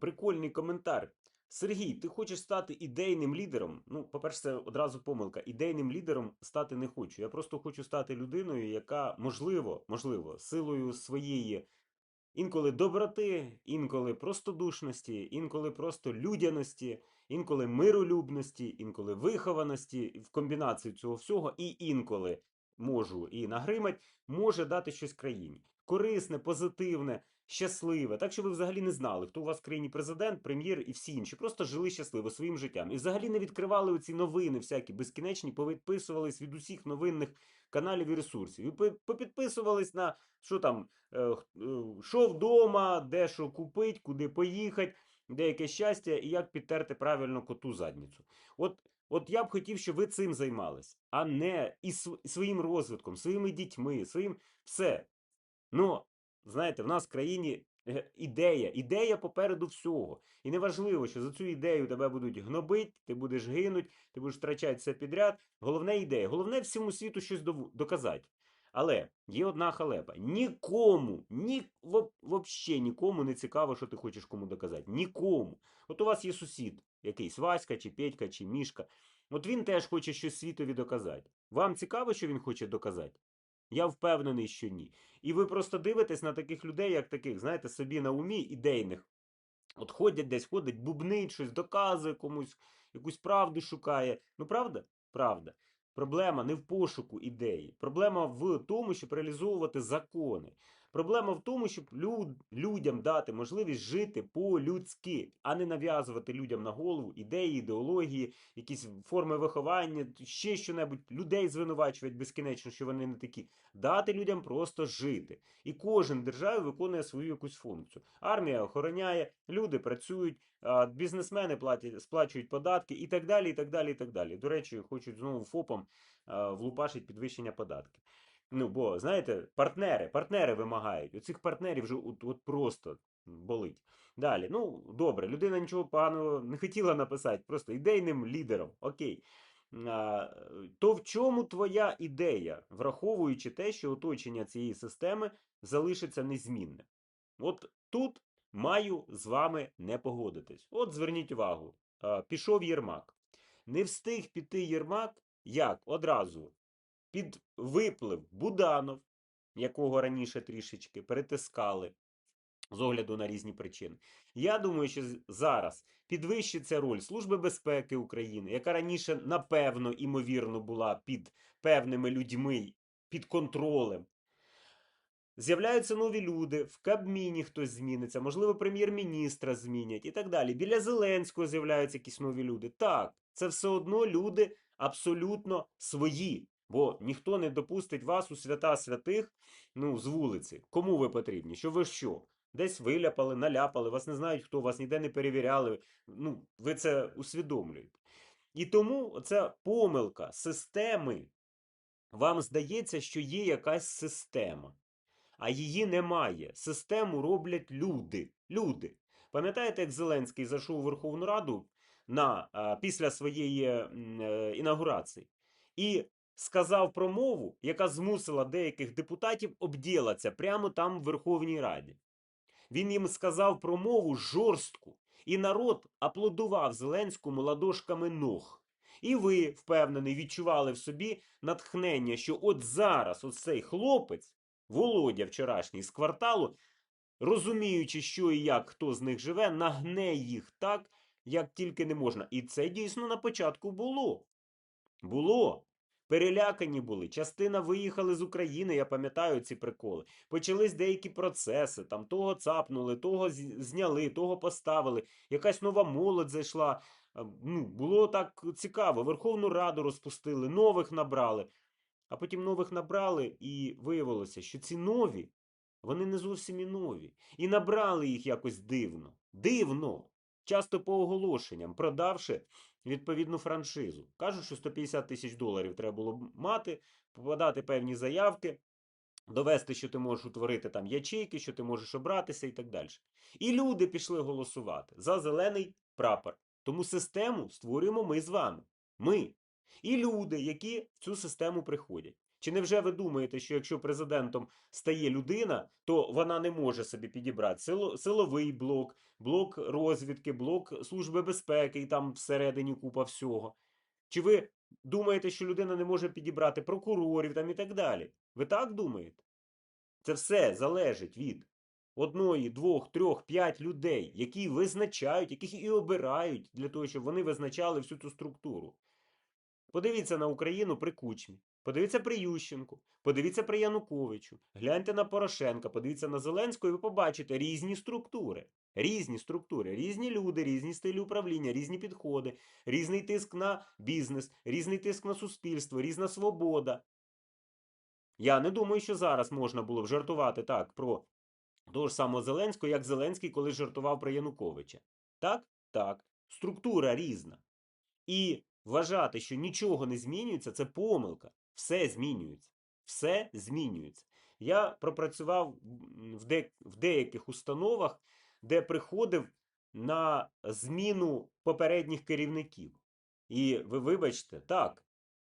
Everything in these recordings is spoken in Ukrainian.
прикольний коментар. Сергій, ти хочеш стати ідейним лідером? Ну, по-перше, це одразу помилка. Ідейним лідером стати не хочу. Я просто хочу стати людиною, яка, можливо, можливо, силою своєї інколи доброти, інколи простодушності, інколи просто людяності, інколи миролюбності, інколи вихованості, в комбінації цього всього, і інколи можу і нагримать, може дати щось країні. Корисне, позитивне, щасливе. Так що ви взагалі не знали, хто у вас в країні президент, прем'єр і всі інші. Просто жили щасливо своїм життям. І взагалі не відкривали оці новини, всякі безкінечні, повідписувались від усіх новинних каналів і ресурсів. І попідписувались на що там, е, е, що вдома, де що купить, куди поїхати, де яке щастя, і як підтерти правильно коту задницю. От, от я б хотів, щоб ви цим займались, а не і своїм розвитком, своїми дітьми, своїм все. Ну, знаєте, в нас в країні е, ідея, ідея попереду всього. І неважливо, що за цю ідею тебе будуть гнобити, ти будеш гинуть, ти будеш втрачати все підряд. Головне ідея. Головне всьому світу щось доказати. Але є одна халепа. Нікому, ні, вообще нікому не цікаво, що ти хочеш кому доказати. Нікому. От у вас є сусід, якийсь Васька, чи Петька, чи Мішка. От він теж хоче щось світові доказати. Вам цікаво, що він хоче доказати? Я впевнений, що ні. І ви просто дивитесь на таких людей, як таких, знаєте, собі на умі ідейних. От ходять десь, ходить, бубнить щось, доказує комусь, якусь правду шукає. Ну, правда? Правда. Проблема не в пошуку ідеї. Проблема в тому, щоб реалізовувати закони. Проблема в тому, щоб люд, людям дати можливість жити по-людськи, а не нав'язувати людям на голову ідеї, ідеології, якісь форми виховання, ще що-небудь, людей звинувачувати безкінечно, що вони не такі. Дати людям просто жити. І кожен в державі виконує свою якусь функцію. Армія охороняє, люди працюють, бізнесмени платять, сплачують податки і так далі. і так далі, і так далі. До речі, хочуть знову ФОПам влупашить підвищення податків. Ну, бо, знаєте, партнери, партнери вимагають. У цих партнерів вже от, от просто болить. Далі, ну, добре, людина нічого поганого не хотіла написати, просто ідейним лідером. Окей. А, то в чому твоя ідея, враховуючи те, що оточення цієї системи залишиться незмінним? От тут маю з вами не погодитись. От зверніть увагу, а, пішов Єрмак. Не встиг піти Єрмак, як одразу під виплив Буданов, якого раніше трішечки перетискали з огляду на різні причини. Я думаю, що зараз підвищиться роль Служби безпеки України, яка раніше, напевно, імовірно, була під певними людьми, під контролем. З'являються нові люди, в Кабміні хтось зміниться, можливо, прем'єр-міністра змінять і так далі. Біля Зеленського з'являються якісь нові люди. Так, це все одно люди абсолютно свої, бо ніхто не допустить вас у свята святих ну, з вулиці. Кому ви потрібні? Що ви що? Десь виляпали, наляпали, вас не знають, хто вас ніде не перевіряли. Ну, ви це усвідомлюєте. І тому ця помилка системи. Вам здається, що є якась система а її немає. Систему роблять люди. Люди. Пам'ятаєте, як Зеленський зайшов у Верховну Раду на, після своєї е, інаугурації і сказав промову, яка змусила деяких депутатів обділатися прямо там в Верховній Раді. Він їм сказав промову жорстку, і народ аплодував Зеленському ладошками ног. І ви, впевнений, відчували в собі натхнення, що от зараз оцей хлопець, Володя вчорашній з кварталу, розуміючи, що і як хто з них живе, нагне їх так, як тільки не можна. І це дійсно на початку було. Було. Перелякані були. Частина виїхали з України, я пам'ятаю ці приколи. Почались деякі процеси, там того цапнули, того зняли, того поставили. Якась нова молодь зайшла. Ну, було так цікаво. Верховну Раду розпустили, нових набрали. А потім нових набрали, і виявилося, що ці нові, вони не зовсім і нові. І набрали їх якось дивно. Дивно. Часто по оголошенням, продавши відповідну франшизу. Кажуть, що 150 тисяч доларів треба було б мати, подати певні заявки, довести, що ти можеш утворити там ячейки, що ти можеш обратися і так далі. І люди пішли голосувати за зелений прапор. Тому систему створюємо ми з вами. Ми. І люди, які в цю систему приходять. Чи невже ви думаєте, що якщо президентом стає людина, то вона не може собі підібрати сило, силовий блок, блок розвідки, блок служби безпеки і там всередині купа всього? Чи ви думаєте, що людина не може підібрати прокурорів там і так далі? Ви так думаєте? Це все залежить від одної, двох, трьох, п'ять людей, які визначають, яких і обирають для того, щоб вони визначали всю цю структуру. Подивіться на Україну при Кучмі, подивіться при Ющенку, подивіться при Януковичу, гляньте на Порошенка, подивіться на Зеленського, і ви побачите різні структури. Різні структури, різні люди, різні стилі управління, різні підходи, різний тиск на бізнес, різний тиск на суспільство, різна свобода. Я не думаю, що зараз можна було б жартувати так про того ж самого Зеленського, як Зеленський, коли жартував про Януковича. Так? Так. Структура різна. І вважати, що нічого не змінюється, це помилка. Все змінюється. Все змінюється. Я пропрацював в, де, в деяких установах, де приходив на зміну попередніх керівників. І ви вибачте, так,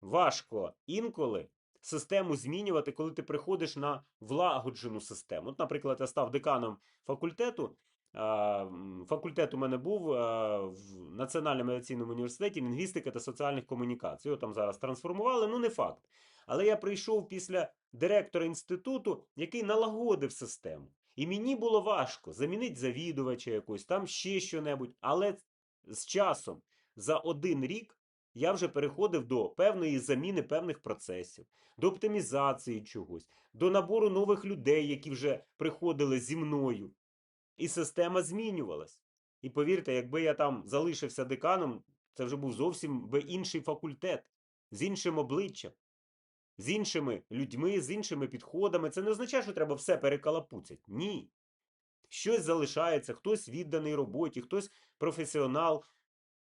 важко інколи систему змінювати, коли ти приходиш на влагоджену систему. От, наприклад, я став деканом факультету. А, м, Факультет у мене був в Національному медицинному університеті лінгвістики та соціальних комунікацій. Його там зараз трансформували, ну не факт. Але я прийшов після директора інституту, який налагодив систему. І мені було важко замінити завідувача якось, там ще що-небудь. Але з часом, за один рік, я вже переходив до певної заміни певних процесів, до оптимізації чогось, до набору нових людей, які вже приходили зі мною. І система змінювалась. І повірте, якби я там залишився деканом, це вже був зовсім би інший факультет, з іншим обличчям, з іншими людьми, з іншими підходами. Це не означає, що треба все перекалапуцять. Ні. Щось залишається, хтось відданий роботі, хтось професіонал,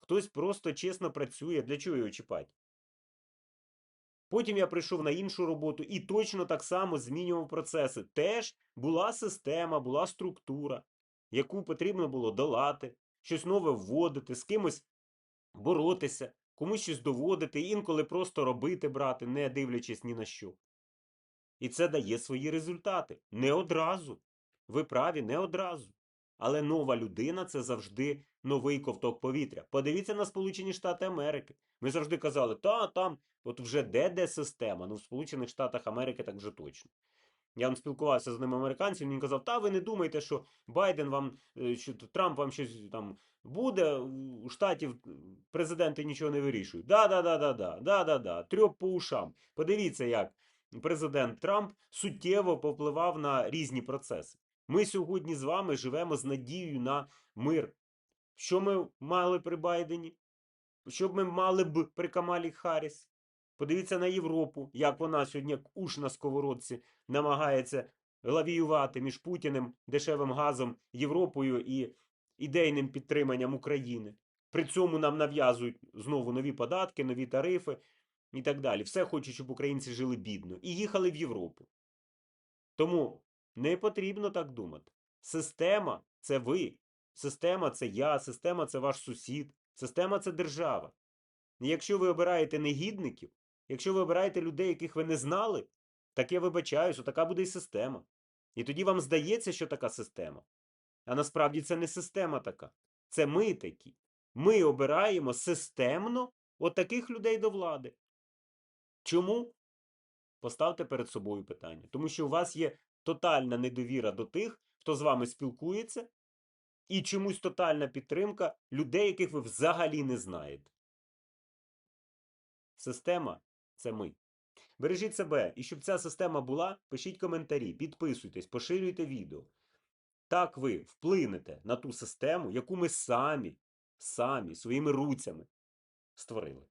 хтось просто чесно працює. Для чого його чіпати? Потім я прийшов на іншу роботу і точно так само змінював процеси. Теж була система, була структура, яку потрібно було долати, щось нове вводити, з кимось боротися, комусь щось доводити, інколи просто робити, брати, не дивлячись ні на що. І це дає свої результати. Не одразу. Ви праві, не одразу. Але нова людина це завжди новий ковток повітря. Подивіться на Сполучені Штати Америки. Ми завжди казали, та там, от вже де-де система. Ну, в Сполучених Штатах Америки так вже точно. Я вам спілкувався з ним американцем, він казав, та ви не думайте, що Байден вам, е, що Трамп вам щось там буде, у штатів президенти нічого не вирішують. Да, да, да, да, да, да, да, да. Трьоп по ушам. Подивіться, як президент Трамп суттєво повпливав на різні процеси. Ми сьогодні з вами живемо з надією на мир. Що ми мали при Байдені? Що б ми мали б при Камалі Харріс? Подивіться на Європу, як вона сьогодні уш на сковородці намагається лавіювати між Путіним, дешевим газом, Європою і ідейним підтриманням України. При цьому нам нав'язують знову нові податки, нові тарифи і так далі. Все хочуть, щоб українці жили бідно і їхали в Європу. Тому не потрібно так думати. Система це ви. Система це я, система це ваш сусід, система це держава. Якщо ви обираєте негідників, якщо ви обираєте людей, яких ви не знали, так я вибачаюсь, така буде і система. І тоді вам здається, що така система. А насправді це не система така. Це ми такі. Ми обираємо системно отаких людей до влади. Чому? Поставте перед собою питання. Тому що у вас є тотальна недовіра до тих, хто з вами спілкується, і чомусь тотальна підтримка людей, яких ви взагалі не знаєте. Система це ми. Бережіть себе, і щоб ця система була, пишіть коментарі, підписуйтесь, поширюйте відео. Так ви вплинете на ту систему, яку ми самі, самі своїми руцями створили.